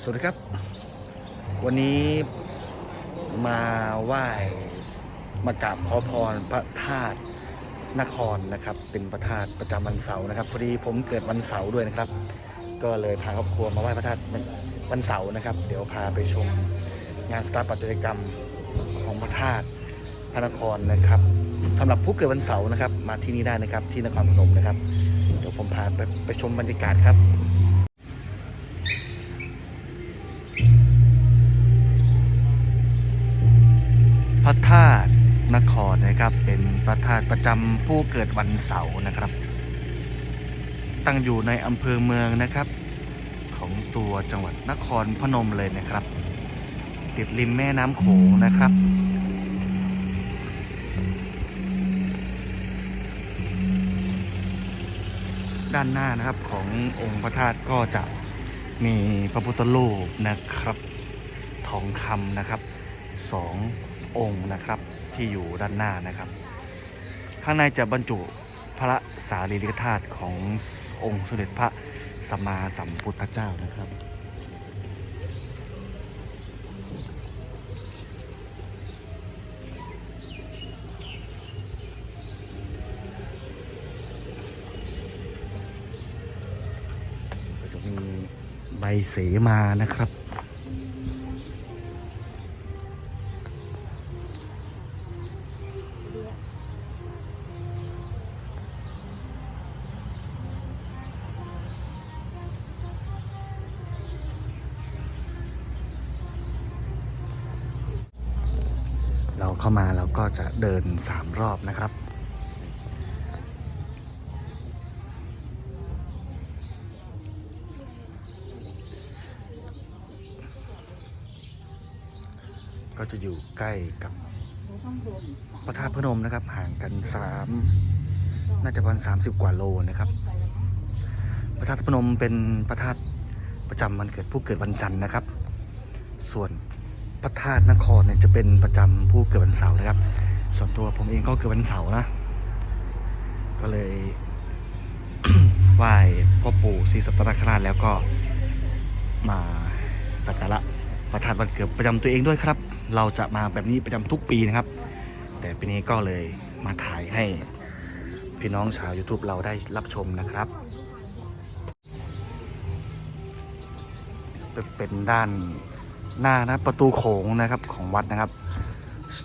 สวัสดีครับ วันนี้มาไหว้มากราบขอพรพระธาตุนครนะครับ เป็นพระธาตุประจำวันเสาร์นะครับพอดีผมเกิดวันเสาร์ด้วยนะครับ ก็เลยพาครอบครัวมาไหว้พระธาตุวันเสาร์นะครับ เดี๋ยวพาไปชมงานสถาปัตยกรรมของพระธาตุพระนครนะครับสำหรับผู้เกิดวันเสาร์นะครับ มาที่นี่ได้นะครับที่นครพนมนะครับ เดี๋ยวผมพาไปไปชมบรรยากาศครับ พระธาตุนครนะครับ เป็นพระธาตุประจำผู้เกิดวันเสาร์นะครับ ตั้งอยู่ในอำเภอเมืองนะครับ ของตัวจังหวัดนครพนมเลยนะครับ ติดริมแม่น้ำโขงนะครับด้านหน้านะครับขององค์พระธาตุก็จะมีพระพุทธรูปนะครับ ทองคำนะครับสอง องค์นะครับที่อยู่ด้านหน้านะครับ ข้างในจะบรรจุพระสารีริกธาตุขององค์สมเด็จพระสัมมาสัมพุทธเจ้านะครับจะมีใบเสมานะครับ เข้ามาเราก็จะเดินสามรอบนะครับ ก็จะอยู่ใกล้กับพระธาตุพนมนะครับ ห่างกันสามน่าจะประมาณสามสิบกว่าโลนะครับ พระธาตุพนมเป็นพระธาตุประจำวันเกิดผู้เกิดวันจันทร์นะครับ ส่วน พระธาตุนครเนี่ยจะเป็นประจำผู้เกิดวันเสาร์นะครับ ส่วนตัวผมเองก็เกิดวันเสาร์นะ ก็เลยไหว้พ่อปู่ศรีสัตนคราชแล้วก็มาสักการะพระธาตุวันเกิดประจำตัวเองด้วยครับ เราจะมาแบบนี้ประจำทุกปีนะครับ แต่ปีนี้ก็เลยมาถ่ายให้พี่น้องชาว YouTube เราได้รับชมนะครับ เป็นด้าน หน้านะประตูโขงนะครับของวัดนะครับ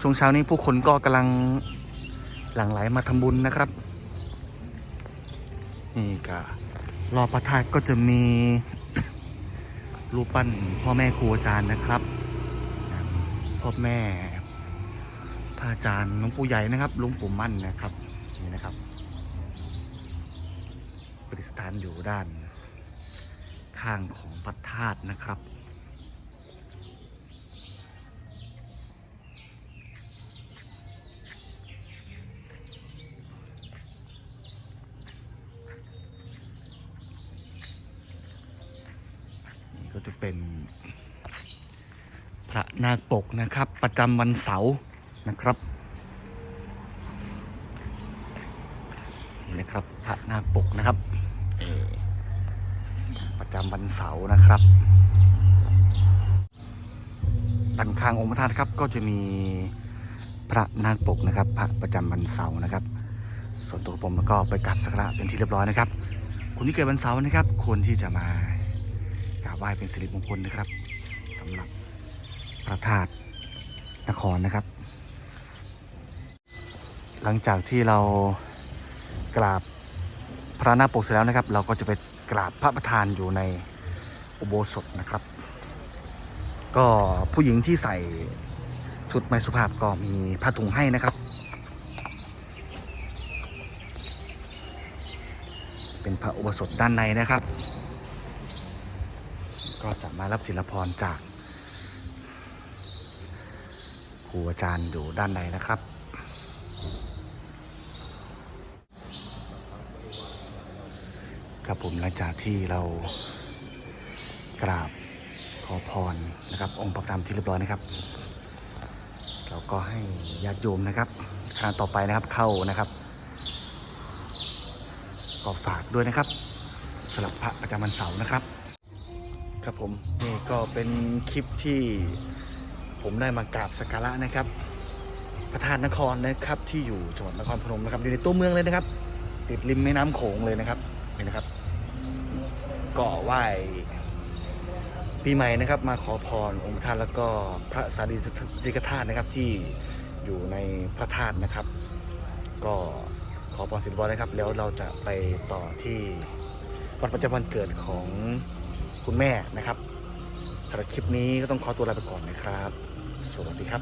ช่วงเช้านี้ผู้คนก็กำลังหลั่งไหลมาทำบุญนะครับ นี่ก็รอบพระธาตุก็จะมีรูปปั้นพ่อแม่ครูอาจารย์นะครับพ่อแม่พระอาจารย์หลวงปู่ใหญ่นะครับหลวงปู่มั่นนะครับนี่นะครับประดิษฐานอยู่ด้านข้างของพระธาตุนะครับ ก็จะเป็น พระนาคปกนะครับ ประจำวันเสาร์นะครับนี่นะครับพระนาคปกนะครับประจำวันเสาร์นะครับด้านข้างองค์พระธาตุครับก็จะมีพระนาคปกนะครับ พระประจำวันเสาร์นะครับ ส่วนตัวผมก็ไปกราบสักการะเป็นที่เรียบร้อยนะครับคนที่เกิดวันเสาร์นะครับควรที่จะมา ไหว้เป็นสิริมงคลนะครับสำหรับพระธาตุนครนะครับ หลังจากที่เรากราบพระนาคปกเสร็จแล้วนะครับ เราก็จะไปกราบพระประธานอยู่ในอุโบสถนะครับ ก็ผู้หญิงที่ใส่ชุดไม่สุภาพก็มีผ้าถุงให้นะครับ เป็นพระอุโบสถด้านในนะครับ ก็จะมารับศิลพรจาก ครูอาจารย์อยู่ด้านในนะครับครับผมหลังจากที่เรากราบขอพรนะครับ องค์พระธรรมที่เรียบร้อยนะครับ เราก็ให้ญาติโยมนะครับครั้งต่อไปนะครับเข้านะครับก็ฝากด้วยนะครับสำหรับพระประจำวันเสาร์นะครับ ครับผมนี่ก็เป็นคลิปที่ผมได้มากราบสักการะนะครับ พระธาตุนครนะครับที่อยู่จังหวัดนครพนมนะครับอยู่ในตัวเมืองเลยนะครับ ติดริมแม่น้ำโขงเลยนะครับนี่นะครับ ก็ไหว้ปีใหม่นะครับมาขอพรองค์พระธาตุแล้วก็พระสารีริกธาตุนะครับที่อยู่ในพระธาตุนะครับ ก็ขอพรสิริบอลนะครับ แล้วเราจะไปต่อที่วันประจำวันเกิดของ คุณแม่นะครับสำหรับคลิปนี้ก็ต้องขอตัวลาไปก่อนนะครับ สวัสดีครับ